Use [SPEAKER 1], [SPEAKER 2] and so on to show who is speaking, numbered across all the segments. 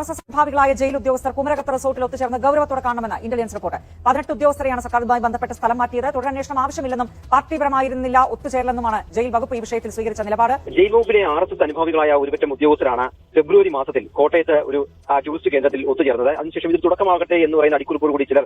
[SPEAKER 1] S jail ഉദ്യോഗസ്ഥർ കുമരകത്ത് റിസോർട്ടിൽ ഒത്തുചേർന്ന് ഗൗരവത്തോടെ കാണണമെന്ന് ഇന്റലിജൻസ് റിപ്പോർട്ട്. പതിനെട്ട് ഉദ്യോഗസ്ഥരെയാണ് സർക്കാർ ബന്ധപ്പെട്ട സ്ഥലം മാറ്റിയത്. തുടരന്വേഷണം ആവശ്യമില്ലെന്നും പാർട്ടിപരമായിരുന്നില്ല ഒത്തുചേരലെന്നുമാണ് ജയിൽ വകുപ്പ് ഈ വിഷയത്തിൽ സ്വീകരിച്ച നിലപാട്.
[SPEAKER 2] ജയിൽ വകുപ്പിനെ ആർ അനുഭാവികളായ ഒരുപറ്റം ഉദ്യോഗസ്ഥരാണ് ഫെബ്രുവരി മാസത്തിൽ കോട്ടയത്ത് ഒരു ടൂറിസ്റ്റ് കേന്ദ്രത്തിൽ ഒത്തുചേർന്നത്. അതിനുശേഷം ഇത് തുടക്കമാകട്ടെ എന്ന് പറയുന്ന അടിക്കുറിപ്പോടുകൂടി ചിലർ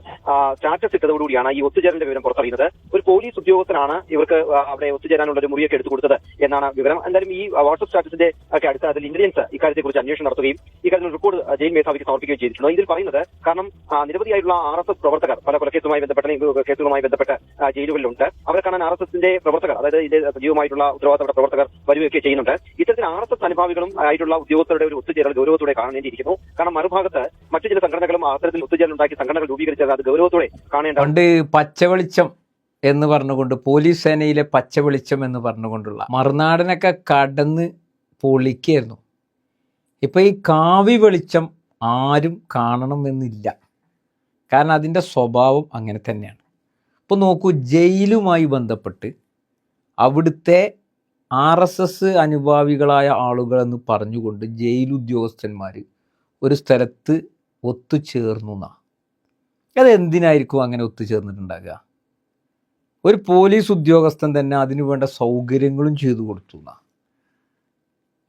[SPEAKER 2] സ്റ്റാറ്റസ് ഇട്ടതോടുകൂടിയാണ് ഈ ഒത്തുചേരലിന്റെ വിവരം പുറത്തറിയുന്നത്. ഒരു പോലീസ് ഉദ്യോഗസ്ഥനാണ് ഇവർക്ക് അവിടെ ഒത്തുചേരാനുള്ള ഒരു മുറിയൊക്കെ എടുത്തു കൊടുത്തത് എന്നാണ് വിവരം. എന്തായാലും ഈ വാട്സ്ആപ്പ് സ്റ്റാറ്റസിന്റെ ഒക്കെ അടിസ്ഥാനത്തിൽ ഇന്റലിജൻസ് ഇക്കാര്യത്തെക്കുറിച്ച് അന്വേഷണം നടത്തുകയും ഇക്കാര്യത്തിൽ റിപ്പോർട്ട് ജയിൽ മേധാവിക്ക് സമർപ്പിക്കുകയും ചെയ്തിട്ടുണ്ട്. ഇതിൽ പറയുന്നത് കാരണം നിരവധിയായിട്ടുള്ള ആർ എസ് എസ് പ്രവർത്തകർ പല കൊലക്കേസുമായി ബന്ധപ്പെട്ട കേസുകളുമായി ബന്ധപ്പെട്ട ജയിലുകളിലുണ്ട്. അവരെ കാണാൻ ആർ എസ് എസിന്റെ പ്രവർത്തകർ അതായത് ഇതിന്റെ സജീവമായിട്ടുള്ള ഉത്തരവാദിത്തപ്പെട്ട പ്രവർത്തകർ വരികയൊക്കെ ചെയ്യുന്നുണ്ട്. ഇത്തരത്തിൽ ആർ എസ് എസ് അനുഭാവികളും ആയിട്ടുള്ള ഉദ്യോഗസ്ഥരുടെ ഒരു ഒത്തുചേരൽ ഗൗരവത്തോടെ കാണേണ്ടിയിരിക്കുന്നു. കാരണം മറുഭാഗത്ത് മറ്റു ചില സംഘടനകളും അത്തരത്തിൽ ഒത്തുചേരൽ ഉണ്ടാക്കി സംഘടനകൾ രൂപീകരിച്ചത് അത് ഗൗരവത്തോടെ കാണേണ്ട
[SPEAKER 3] പണ്ട് പച്ചവെളിച്ചം എന്ന് പറഞ്ഞുകൊണ്ട് പോലീസ് സേനയിലെ പച്ചവെളിച്ചം എന്ന് പറഞ്ഞുകൊണ്ടുള്ള മറുനാടനൊക്കെ കടന്ന് പൊളിക്കായിരുന്നു. ഇപ്പൊ ഈ കാവി വെളിച്ചം ആരും കാണണമെന്നില്ല. കാരണം അതിന്റെ സ്വഭാവം അങ്ങനെ തന്നെയാണ്. ഇപ്പോൾ നോക്കൂ ജയിലുമായി ബന്ധപ്പെട്ട് അവിടുത്തെ ആർ എസ് എസ് അനുഭാവികളായ ആളുകളെന്ന് പറഞ്ഞുകൊണ്ട് ജയിലുദ്യോഗസ്ഥന്മാർ ഒരു സ്ഥലത്ത് ഒത്തുചേർന്നു എന്നാ അത് എന്തിനായിരിക്കും അങ്ങനെ ഒത്തുചേർന്നിട്ടുണ്ടാകുക ഒരു പോലീസ് ഉദ്യോഗസ്ഥൻ തന്നെ അതിനു വേണ്ട സൗകര്യങ്ങളും ചെയ്തു കൊടുത്തു എന്നാ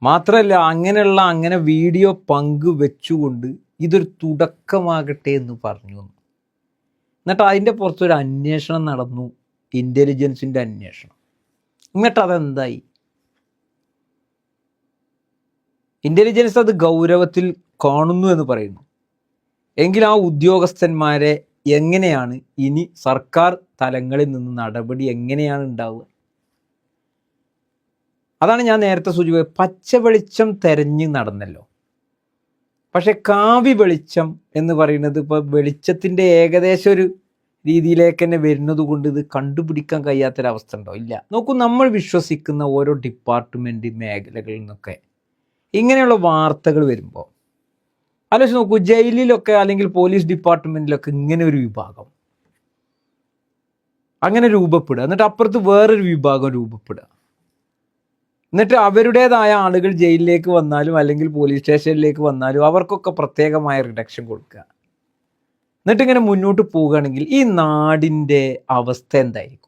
[SPEAKER 3] മാത്രമല്ല അങ്ങനെയുള്ള അങ്ങനെ വീഡിയോ പങ്കുവെച്ചുകൊണ്ട് ഇതൊരു തുടക്കമാകട്ടെ എന്ന് പറഞ്ഞു എന്ന്. എന്നിട്ട് അതിന്റെ പുറത്തൊരു അന്വേഷണം നടന്നു ഇന്റലിജൻസിന്റെ അന്വേഷണം. എന്നിട്ട് അതെന്തായി? ഇന്റലിജൻസ് അത് ഗൗരവത്തിൽ കാണുന്നു എന്ന് പറയുന്നു. എങ്കിൽ ആ ഉദ്യോഗസ്ഥന്മാരെ എങ്ങനെയാണ് ഇനി സർക്കാർ തലങ്ങളിൽ നിന്ന് നടപടി എങ്ങനെയാണ് ഉണ്ടാവുക? അതാണ് ഞാൻ നേരത്തെ സൂചിപ്പിച്ചത്. പച്ച വെളിച്ചം തെരഞ്ഞ് നടന്നല്ലോ. പക്ഷെ കാവി വെളിച്ചം എന്ന് പറയുന്നത് ഇപ്പോൾ വെളിച്ചത്തിന്റെ ഏകദേശം ഒരു രീതിയിലേക്ക് തന്നെ വരുന്നത് കൊണ്ട് ഇത് കണ്ടുപിടിക്കാൻ കഴിയാത്തൊരവസ്ഥ ഉണ്ടോ? ഇല്ല. നോക്കൂ നമ്മൾ വിശ്വസിക്കുന്ന ഓരോ ഡിപ്പാർട്ട്മെന്റ് മേഖലകളിൽ നിന്നൊക്കെ ഇങ്ങനെയുള്ള വാർത്തകൾ വരുമ്പോൾ ആലോചിച്ച് നോക്കൂ ജയിലിലൊക്കെ അല്ലെങ്കിൽ പോലീസ് ഡിപ്പാർട്ട്മെന്റിലൊക്കെ ഇങ്ങനെ ഒരു വിഭാഗം. അങ്ങനെ രൂപപ്പെടുക. എന്നിട്ട് അപ്പുറത്ത് വേറൊരു വിഭാഗം രൂപപ്പെടുക. എന്നിട്ട് അവരുടേതായ ആളുകൾ ജയിലിലേക്ക് വന്നാലും അല്ലെങ്കിൽ പോലീസ് സ്റ്റേഷനിലേക്ക് വന്നാലും അവർക്കൊക്കെ പ്രത്യേകമായ റിഡക്ഷൻ കൊടുക്കുക. എന്നിട്ട് ഇങ്ങനെ മുന്നോട്ട് പോവുകയാണെങ്കിൽ ഈ നാടിന്റെ അവസ്ഥ എന്തായിരിക്കും?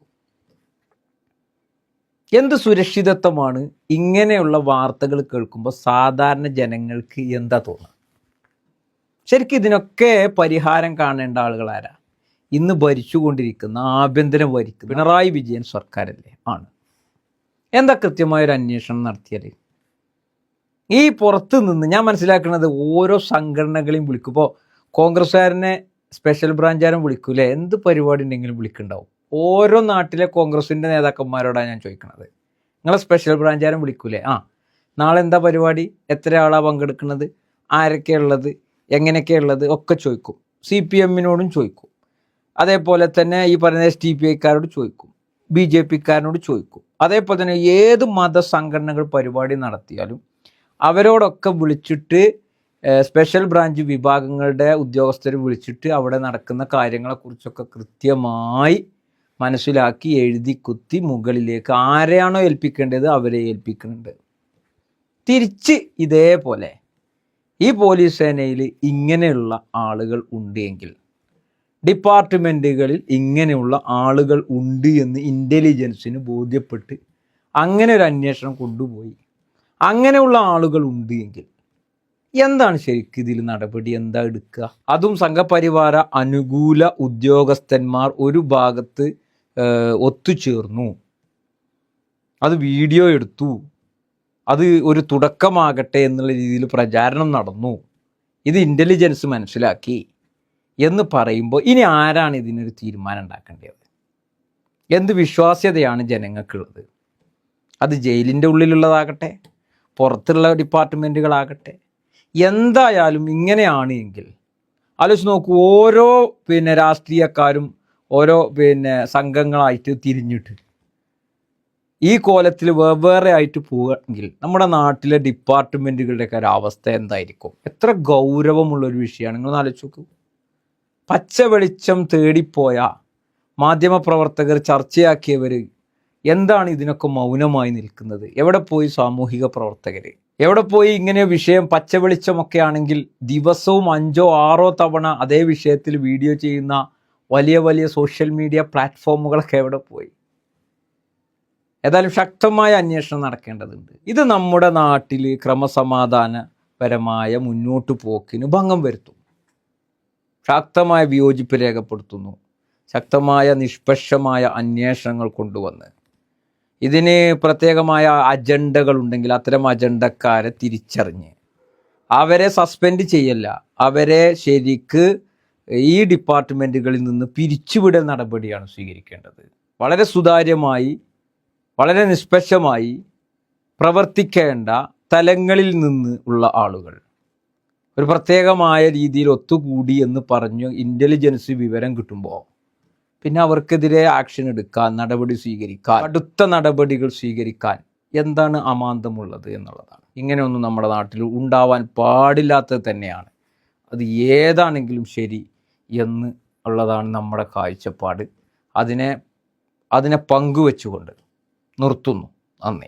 [SPEAKER 3] എന്ത് സുരക്ഷിതത്വമാണ്? ഇങ്ങനെയുള്ള വാർത്തകൾ കേൾക്കുമ്പോൾ സാധാരണ ജനങ്ങൾക്ക് എന്താ തോന്നുക? ശരിക്കും ഇതിനൊക്കെ പരിഹാരം കാണേണ്ട ആളുകൾ ആരാ? ഇന്ന് ഭരിച്ചുകൊണ്ടിരിക്കുന്ന ആഭ്യന്തരം ഭരിക്കുന്ന പിണറായി വിജയൻ സർക്കാരല്ലേ? ആണ്. എന്താ കൃത്യമായ ഒരു അന്വേഷണം നടത്തിയത് ഈ പുറത്ത് നിന്ന് ഞാൻ മനസ്സിലാക്കുന്നത് ഓരോ സംഘടനകളെയും വിളിക്കും. ഇപ്പോൾ കോൺഗ്രസ്സുകാരനെ സ്പെഷ്യൽ ബ്രാഞ്ചുകാരൻ വിളിക്കൂലേ? എന്ത് പരിപാടി ഉണ്ടെങ്കിലും വിളിക്കുന്നുണ്ടാവും. ഓരോ നാട്ടിലെ കോൺഗ്രസിന്റെ നേതാക്കന്മാരോടാണ് ഞാൻ ചോദിക്കുന്നത് നിങ്ങളെ സ്പെഷ്യൽ ബ്രാഞ്ചാരും വിളിക്കൂലേ? ആ നാളെ എന്താ പരിപാടി? എത്ര ആളാണ് പങ്കെടുക്കുന്നത് ആരൊക്കെയുള്ളത് എങ്ങനെയൊക്കെയുള്ളത് ഒക്കെ ചോദിക്കും. സി പി എമ്മിനോടും ചോദിക്കും. അതേപോലെ തന്നെ ഈ പറയുന്ന എസ് ടി പി ഐക്കാരോട് ചോദിക്കും. ബി ജെ പിക്കാരനോട് ചോദിക്കും. അതേപോലെ തന്നെ ഏത് മതസംഘടനകൾ പരിപാടി നടത്തിയാലും അവരോടൊക്കെ വിളിച്ചിട്ട് സ്പെഷ്യൽ ബ്രാഞ്ച് വിഭാഗങ്ങളുടെ ഉദ്യോഗസ്ഥർ വിളിച്ചിട്ട് അവിടെ നടക്കുന്ന കാര്യങ്ങളെക്കുറിച്ചൊക്കെ കൃത്യമായി മനസ്സിലാക്കി എഴുതി കുത്തി മുകളിലേക്ക് ആരെയാണോ ഏൽപ്പിക്കേണ്ടത് അവരെ ഏൽപ്പിക്കുന്നുണ്ട്. തിരിച്ച് ഇതേപോലെ ഈ പോലീസ് സേനയിൽ ഇങ്ങനെയുള്ള ആളുകൾ ഉണ്ട് എങ്കിൽ ഡിപ്പാർട്ട്മെന്റുകളിൽ ഇങ്ങനെയുള്ള ആളുകൾ ഉണ്ട് എന്ന് ഇന്റലിജൻസിന് ബോധ്യപ്പെട്ട് അങ്ങനെ ഒരു അന്വേഷണം കൊണ്ടുപോയി അങ്ങനെയുള്ള ആളുകൾ ഉണ്ട് എങ്കിൽ എന്താണ് ശരിക്കും ഇതിൽ നടപടി എന്താ എടുക്കുക? അതും സംഘപരിവാര അനുകൂല ഉദ്യോഗസ്ഥന്മാർ ഒരു ഭാഗത്ത് ഒത്തുചേർന്നു. അത് വീഡിയോ എടുത്തു. അത് ഒരു തുടക്കമാകട്ടെ എന്നുള്ള രീതിയിൽ പ്രചാരണം നടന്നു. ഇത് ഇന്റലിജൻസ് മനസ്സിലാക്കി എന്ന് പറയുമ്പോൾ ഇനി ആരാണ് ഇതിനൊരു തീരുമാനം ഉണ്ടാക്കേണ്ടത്? എന്ത് വിശ്വാസ്യതയാണ് ജനങ്ങൾക്കുള്ളത്? അത് ജയിലിന്റെ ഉള്ളിലുള്ളതാകട്ടെ പുറത്തുള്ള ഡിപ്പാർട്ട്മെന്റുകളാകട്ടെ എന്തായാലും ഇങ്ങനെയാണ് എങ്കിൽ. ആലോചിച്ച് നോക്കൂ ഓരോ പിന്നെ രാഷ്ട്രീയക്കാരും ഓരോ പിന്നെ സംഘങ്ങളായിട്ട് തിരിഞ്ഞിട്ട്. ഈ കോലത്തിൽ വെവ്വേറെ ആയിട്ട് പോവുകയാണെങ്കിൽ നമ്മുടെ നാട്ടിലെ ഡിപ്പാർട്ട്മെന്റുകളുടെയൊക്കെ ഒരു അവസ്ഥ എന്തായിരിക്കും? എത്ര ഗൗരവമുള്ളൊരു വിഷയമാണ്. നിങ്ങൾ ആലോചിച്ച് നോക്കൂ. പച്ച വെളിച്ചം തേടിപ്പോയ മാധ്യമപ്രവർത്തകർ ചർച്ചയാക്കിയവർ എന്താണ് ഇതിനൊക്കെ മൗനമായി നിൽക്കുന്നത്? എവിടെ പോയി സാമൂഹിക പ്രവർത്തകർ? എവിടെ പോയി ഇങ്ങനെ വിഷയം പച്ചവെളിച്ചമൊക്കെ ആണെങ്കിൽ ദിവസവും അഞ്ചോ ആറോ തവണ അതേ വിഷയത്തിൽ വീഡിയോ ചെയ്യുന്ന വലിയ വലിയ സോഷ്യൽ മീഡിയ പ്ലാറ്റ്ഫോമുകളൊക്കെ എവിടെ പോയി? ഏതായാലും ശക്തമായ അന്വേഷണം നടക്കേണ്ടതുണ്ട്. ഇത് നമ്മുടെ നാട്ടിൽ ക്രമസമാധാനപരമായ മുന്നോട്ട് പോക്കിന് ഭംഗം വരുത്തും ശക്തമായ വിയോജിപ്പ് രേഖപ്പെടുത്തുന്നു. ശക്തമായ നിഷ്പക്ഷമായ അന്വേഷണങ്ങൾ കൊണ്ടുവന്ന്. ഇതിന് പ്രത്യേകമായ അജണ്ടകൾ ഉണ്ടെങ്കിൽ അത്തരം അജണ്ടക്കാരെ തിരിച്ചറിഞ്ഞ്. അവരെ സസ്പെൻഡ് ചെയ്യല്ല. അവരെ ശരിക്ക് ഈ ഡിപ്പാർട്ട്മെന്റുകളിൽ നിന്ന് പിരിച്ചുവിടൽ നടപടിയാണ് സ്വീകരിക്കേണ്ടത്. വളരെ സുതാര്യമായി വളരെ നിഷ്പക്ഷമായി പ്രവർത്തിക്കേണ്ട തലങ്ങളിൽ നിന്ന് ഉള്ള ആളുകൾ. ഒരു പ്രത്യേകമായ രീതിയിൽ ഒത്തുകൂടി എന്ന് പറഞ്ഞ് ഇന്റലിജൻസ് വിവരം കിട്ടുമ്പോൾ പിന്നെ അവർക്കെതിരെ ആക്ഷൻ എടുക്കാൻ നടപടി സ്വീകരിക്കാൻ അടുത്ത നടപടികൾ സ്വീകരിക്കാൻ എന്താണ് അമാന്തമുള്ളത് എന്നുള്ളതാണ്. ഇങ്ങനെയൊന്നും നമ്മുടെ നാട്ടിൽ ഉണ്ടാവാൻ പാടില്ലാത്തത് തന്നെയാണ്. അത് ഏതാണെങ്കിലും ശരി എന്ന് ഉള്ളതാണ് നമ്മുടെ കാഴ്ചപ്പാട്. അതിനെ അതിനെ പങ്കുവെച്ചുകൊണ്ട് നിർത്തുന്നു. നന്ദി.